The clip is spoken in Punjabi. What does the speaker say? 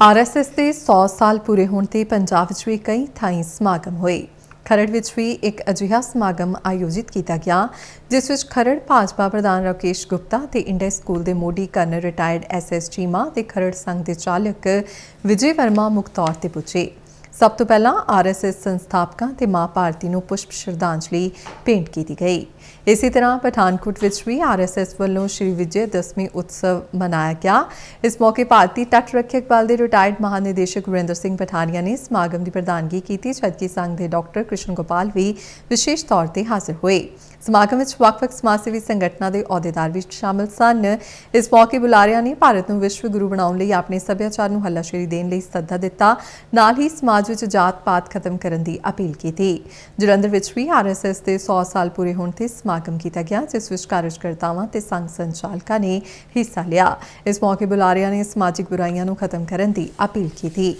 ਆਰਐਸਐਸ ਦੇ 100 ਸਾਲ ਪੂਰੇ ਹੋਣ ਤੇ ਪੰਜਾਬ ਵਿੱਚ ਵੀ ਕਈ ਥਾਈਂ ਸਮਾਗਮ ਹੋਏ। ਖਰੜ ਵਿੱਚ ਵੀ ਇੱਕ ਅਜਿਹਾ ਸਮਾਗਮ ਆਯੋਜਿਤ ਕੀਤਾ ਗਿਆ, ਜਿਸ ਵਿੱਚ ਖਰੜ ਭਾਜਪਾ ਪ੍ਰਧਾਨ ਰਾਕੇਸ਼ ਗੁਪਤਾ ਤੇ ਇੰਡਸ ਸਕੂਲ ਦੇ ਮੋਢੀ ਕਰਨਲ ਰਿਟਾਇਰਡ ਐਸਐਸ ਚੀਮਾ ਤੇ ਖਰੜ ਸੰਘ ਦੇ ਚਾਲਕ ਵਿਜੇ ਵਰਮਾ ਮੁੱਖ ਤੌਰ ਤੇ ਪੁੱਜੇ। ਸਭ ਤੋਂ ਪਹਿਲਾਂ ਆਰਐਸਐਸ ਸੰਸਥਾਪਕਾਂ ਤੇ ਮਾਂ ਭਾਰਤੀ ਨੂੰ ਪੁਸ਼ਪ ਸ਼ਰਧਾਂਜਲੀ ਭੇਂਟ ਕੀਤੀ ਗਈ। ਇਸੇ ਤਰ੍ਹਾਂ ਪਠਾਨਕੋਟ ਵਿੱਚ ਵੀ ਆਰਐਸਐਸ ਵੱਲੋਂ ਸ਼੍ਰੀ ਵਿਜੇ ਦਸ਼ਮੀ ਉਤਸਵ ਮਨਾਇਆ ਗਿਆ। ਇਸ ਮੌਕੇ ਭਾਰਤੀ ਤੱਟ ਰੱਖਿਅਕ ਬਲ ਦੇ ਰਿਟਾਇਰਡ ਮਹਾਨਿਦੇਸ਼ਕ ਗੁਰਿੰਦਰ ਸਿੰਘ ਪਠਾਨੀਆ ਨੇ ਸਮਾਗਮ ਦੀ ਪ੍ਰਧਾਨਗੀ ਕੀਤੀ। ਜਦਕਿ ਸੰਘ ਦੇ ਡਾਕਟਰ ਕ੍ਰਿਸ਼ਨ ਗੋਪਾਲ ਵੀ ਵਿਸ਼ੇਸ਼ ਤੌਰ ਤੇ ਹਾਜ਼ਰ ਹੋਏ। ਸਮਾਗਮ ਵਿੱਚ ਵੱਖ-ਵੱਖ ਸਮਾਜ ਸੇਵੀ ਸੰਗਠਨਾਂ ਦੇ ਅਹੁਦੇਦਾਰ ਵੀ ਸ਼ਾਮਲ ਸਨ। ਇਸ ਮੌਕੇ ਬੁਲਾਰਿਆਂ ਨੇ ਭਾਰਤ ਨੂੰ ਵਿਸ਼ਵ ਗੁਰੂ ਬਣਾਉਣ ਲਈ ਆਪਣੇ ਸੱਭਿਆਚਾਰ ਨੂੰ ਹੱਲਾਸ਼ੇਰੀ ਦੇਣ ਲਈ ਸੱਦਾ ਦਿੱਤਾ। ਨਾਲ ਹੀ ਸਮਾਜ ਵਿੱਚ ਜਾਤ-ਪਾਤ ਖਤਮ ਕਰਨ ਦੀ ਅਪੀਲ ਕੀਤੀ। ਜਲੰਧਰ ਵਿੱਚ ਵੀ ਆਰਐਸਐਸ ਦੇ 100 ਸਾਲ ਪੂਰੇ ਹੋਣ ਤੇ ਸਮਾਗਮ ਕੀਤਾ ਗਿਆ, ਜਿਸ ਵਿੱਚ ਕਾਰਜਕਰਤਾਵਾਂ ਤੇ ਸੰਘ ਸੰਚਾਲਕਾਂ ਨੇ ਹਿੱਸਾ ਲਿਆ। ਇਸ ਮੌਕੇ ਬੁਲਾਰਿਆਂ ਨੇ ਸਮਾਜਿਕ ਬੁਰਾਈਆਂ ਨੂੰ ਖਤਮ ਕਰਨ ਦੀ ਅਪੀਲ ਕੀਤੀ।